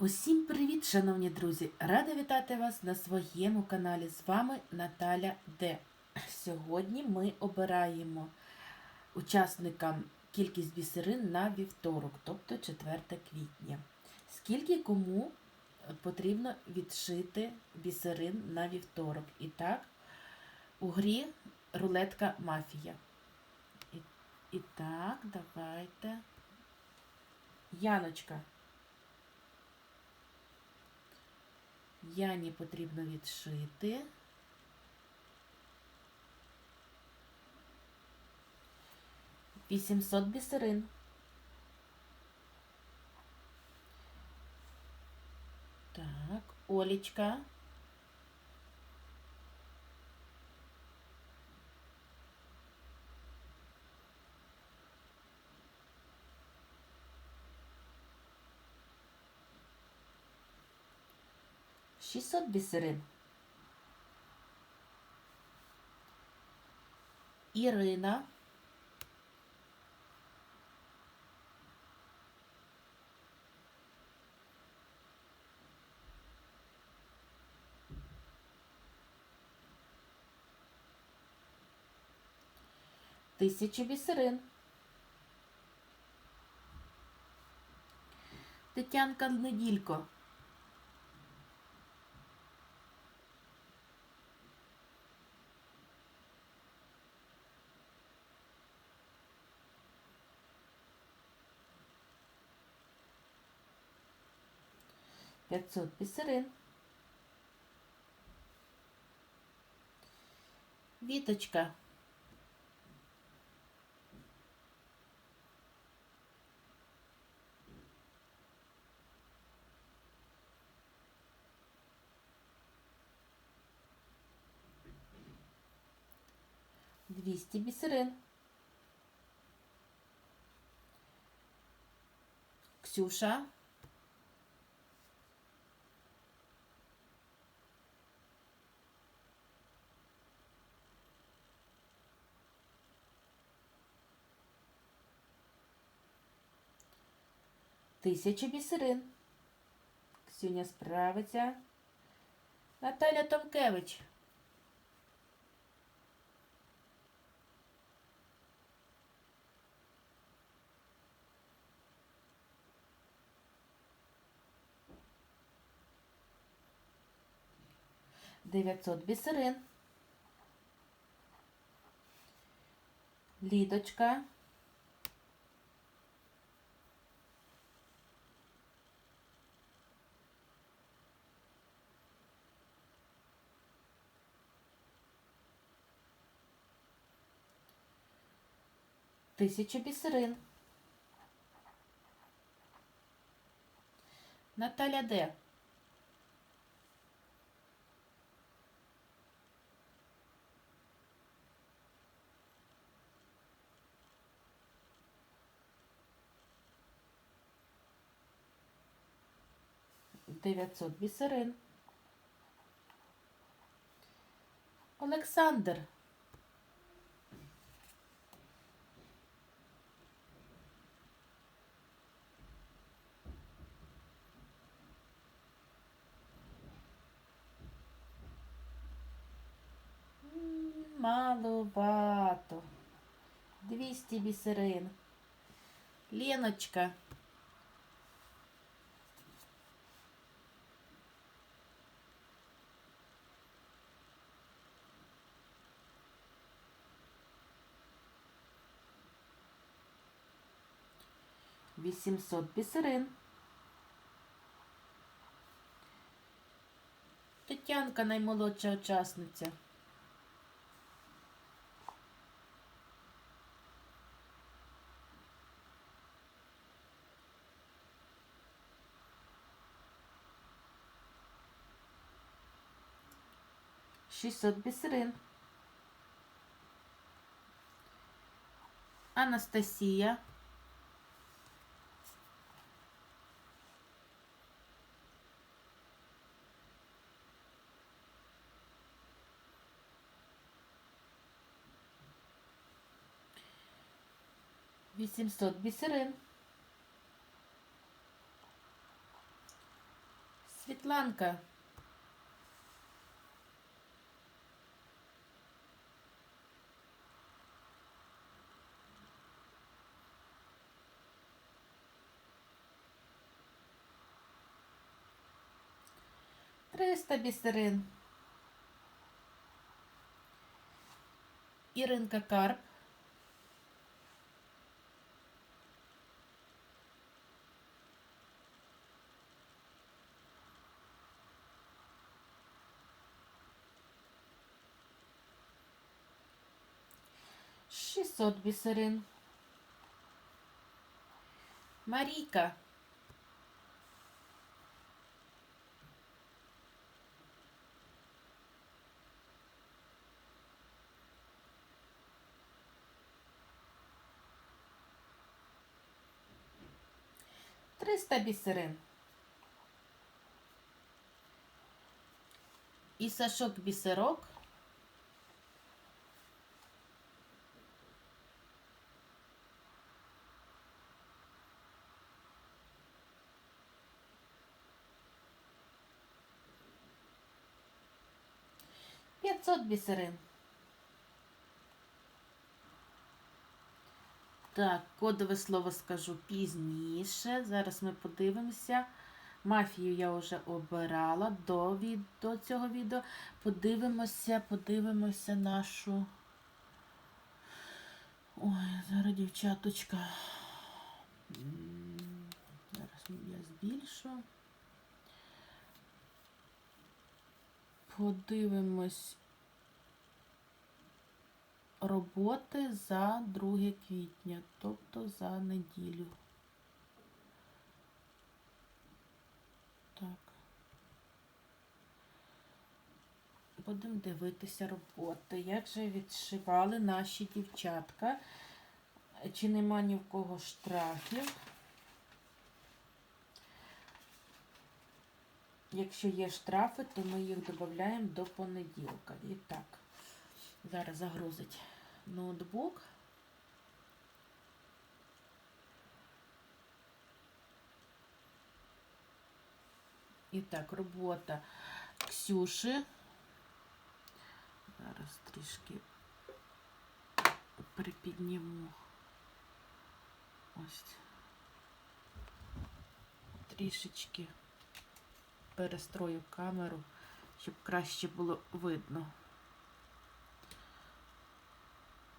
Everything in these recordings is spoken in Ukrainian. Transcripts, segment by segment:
Усім привіт, шановні друзі! Рада вітати вас на своєму каналі. З вами Наталя Д. Сьогодні ми обираємо учасникам кількість бісерин на вівторок, тобто 4 квітня. Скільки кому потрібно відшити бісерин на вівторок? І так, у грі рулетка мафія. І, і так, давайте. Яночка. Яні потрібно відшити. Вісімсот бісерин. Так, Олічка. Шістсот бісерин. Ірина. Тисячу бісерин. Тетянка Неділько. П'ятсот бісерин. Віточка. Двісті бісерин. Ксюша. Тисяча бісерин. Ксюня справиться. Наталя Томкевич. Дев'ятсот бісерин. Лідочка. Тисяча бісерин. Наталя Д. Дев'ятсот бісерин. Олександр. Маловато. 200 бісерин. Леночка. Вісімсот бісерин. Тетянка наймолодша учасниця. Шістсот бісерин. Анастасія. Вісімсот бісерин. Світланка. Триста бісерин. Іринка Карп. Шістсот бісерин. Марійка. Триста бісерин. І Сашок бісерок. П'ятсот бісерин. Так, кодове слово скажу пізніше. Зараз ми подивимося. Мафію я вже обирала до, від... до цього відео. Подивимося, подивимося нашу. Ой, зараз дівчаточка. Зараз я збільшу. Подивимось роботи за 2 квітня, тобто за неділю. Так. Будемо дивитися роботи. Як же відшивали наші дівчатка? Чи нема ні в кого штрафів? Якщо є штрафи, то ми їх додаємо до понеділка. І так, зараз загрузить ноутбук. І так, робота Ксюши. Зараз трішки припідніму. Ось. Трішечки перестрою камеру, щоб краще було видно.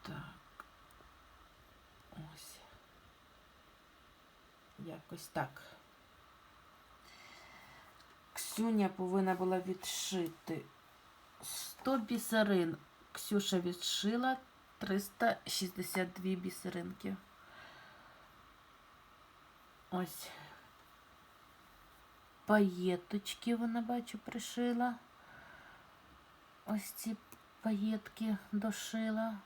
Так. Ось. Якось так. Ксюня повинна була відшити 100 бісерин. Ксюша відшила 362 бісеринки. Ось паєточки вона, бачу, пришила. Ось ці паєтки дошила.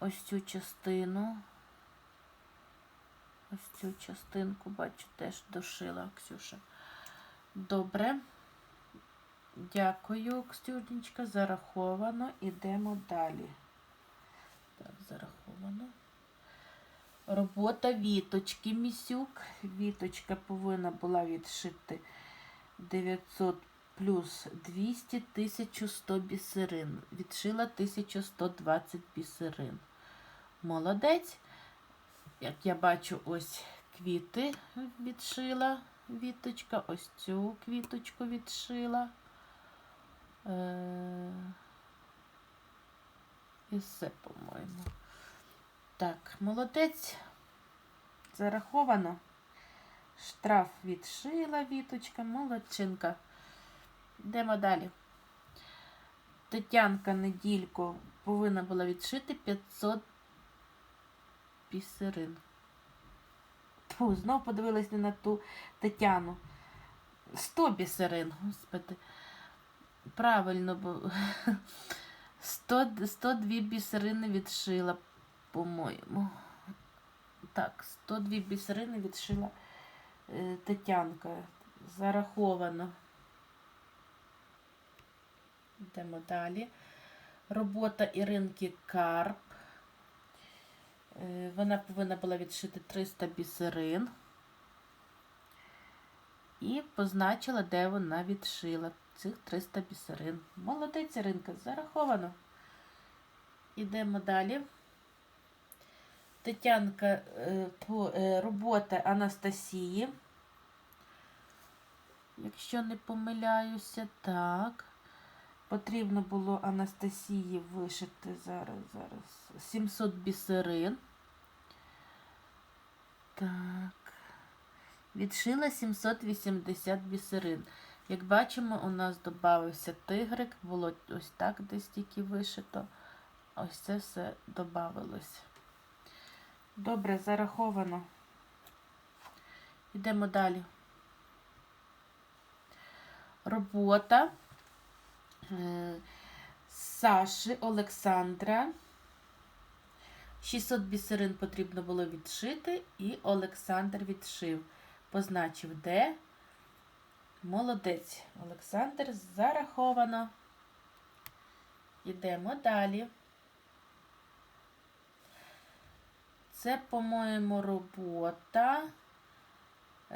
Ось цю частину. Ось цю частинку, бачу, теж дошила Ксюша. Добре. Дякую, Ксюшечка. Зараховано. Ідемо далі. Так, зараховано. Робота віточки місюк. Віточка повинна була відшити 900 плюс 200 1100 бісерин. Відшила 1120 бісерин. Молодець. Як я бачу, ось квіти відшила віточка, ось цю квіточку відшила. Е і все, по-моєму. Так, молодець. Зараховано. Штраф відшила віточка, молодчинка. Йдемо далі. Тетянка неділько повинна була відшити 500 бісерин. Тьфу, знов подивилась не на ту Тетяну. 100 бісерин, господи. Правильно, бо 100, 102 бісерини відшила по-моєму. Так, 102 бісерини відшила е, Тетянка. Зараховано. Йдемо далі. Робота Іринки Карп. Е, вона повинна була відшити 300 бісерин. і позначила, де вона відшила цих 300 бісерин. Молодець, Іринка, зараховано. Ідемо далі. Тетянка е, е, робота Анастасії. Якщо не помиляюся, так. Потрібно було Анастасії вишити зараз, зараз 700 бісерин. Так. Відшила 780 бісерин. Як бачимо, у нас додався тигрик, було ось так десь тільки вишито. Ось це все додавалось. Добре, зараховано. Йдемо далі. Робота Саші Олександра. 600 бісерин потрібно було відшити, і Олександр відшив. Позначив де. Молодець. Олександр зараховано. Йдемо далі. Це, по-моєму, робота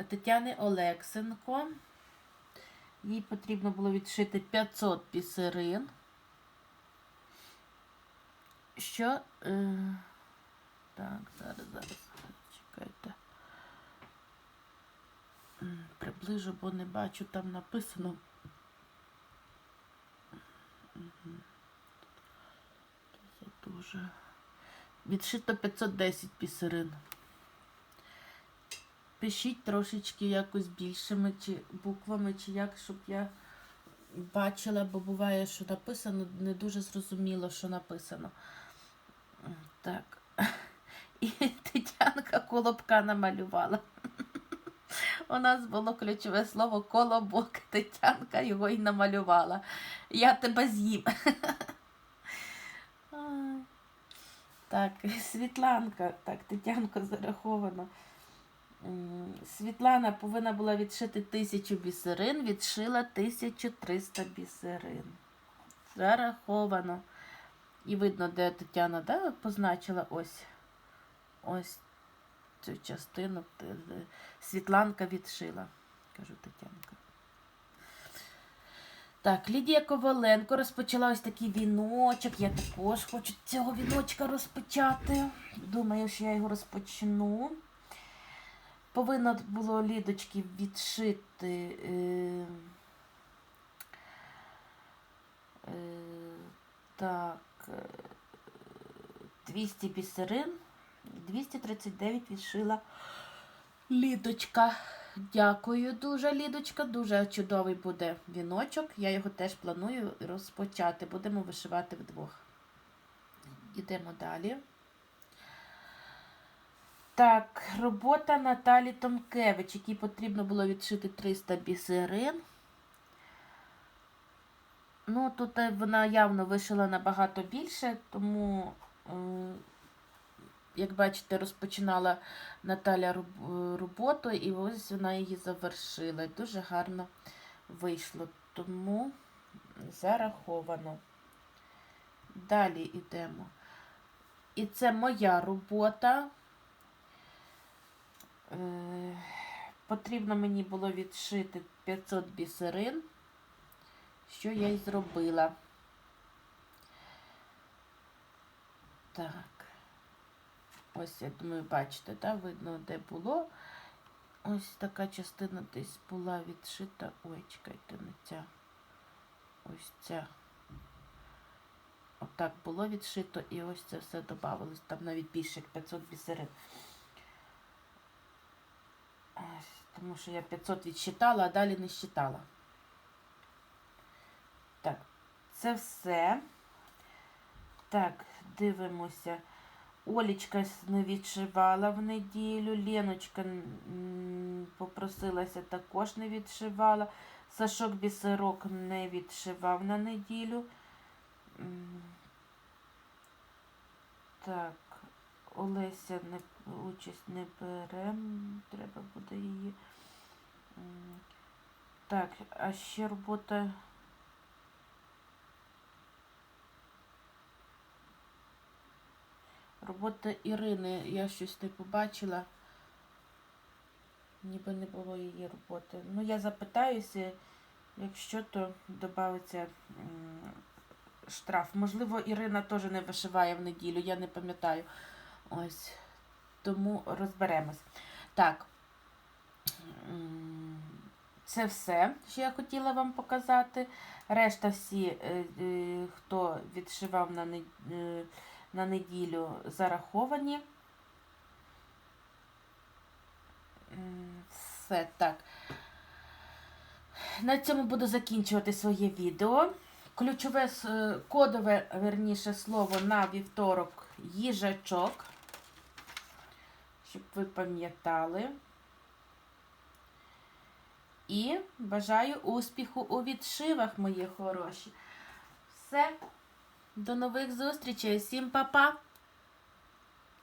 Тетяни Олексенко. Їй потрібно було відшити 500 бісерин. Що. Е, так, зараз, зараз. Чекайте. Приближу, бо не бачу, там написано. Це дуже. Відшито 510 бісерин. Пишіть трошечки якось більшими чи буквами, чи як, щоб я бачила, бо буває, що написано, не дуже зрозуміло, що написано. Так. І Тетянка колобка намалювала. У нас було ключове слово колобок. Тетянка його і намалювала. Я тебе з'їм. Так, Світланка, так, Тетянко зараховано. Світлана повинна була відшити тисячу бісерин, відшила 1300 бісерин. Зараховано. І видно, де Тетяна да, позначила ось ось цю частину Світланка відшила, кажу Тетянка. Так, Лідія Коваленко розпочала ось такий віночок. Я також хочу цього віночка розпочати. Думаю, що я його розпочну. Повинно було Лідочки відшити. Е, е, так, е, 200 бісерин. 239 відшила Лідочка. Дякую дуже, Лідочка. Дуже чудовий буде віночок. Я його теж планую розпочати. Будемо вишивати вдвох. Ідемо далі. Так, робота Наталі Томкевич, якій потрібно було відшити 300 бісерин. Ну, тут е, вона явно вишила набагато більше, тому, е, як бачите, розпочинала Наталя роботу, і ось вона її завершила. Дуже гарно вийшло, тому зараховано. Далі йдемо. І це моя робота. Е, Потрібно мені було відшити 500 бісерин, що я й зробила. Так. Ось, я думаю, бачите, да, видно, де було. Ось така частина десь була відшита. Ой, чекайте, не ця. Ось ця. Отак було відшито, і ось це все додавалось. Там навіть більше як 500 бісерин. Ось, Тому що я 500 відсчитала, а далі не считала. Так, це все. Так, дивимося. Олічка не відшивала в неділю. Леночка попросилася, також не відшивала. Сашок бісерок не відшивав на неділю. Так, Олеся не, участь не бере. Треба буде її. Так, а ще робота. Робота Ірини, я щось не побачила. ніби не було її роботи. Ну, я запитаюся, якщо то додається штраф. Можливо, Ірина теж не вишиває в неділю, я не пам'ятаю. Ось. Тому розберемось. Так. Це все, що я хотіла вам показати. Решта всі, е, е, хто відшивав на, е, неділю, зараховані. Все так. На цьому буду закінчувати своє відео. Ключове кодове, верніше слово на вівторок їжачок. Щоб ви пам'ятали. І бажаю успіху у відшивах, мої хороші. Все. До нових зустрічей. Всім па-па!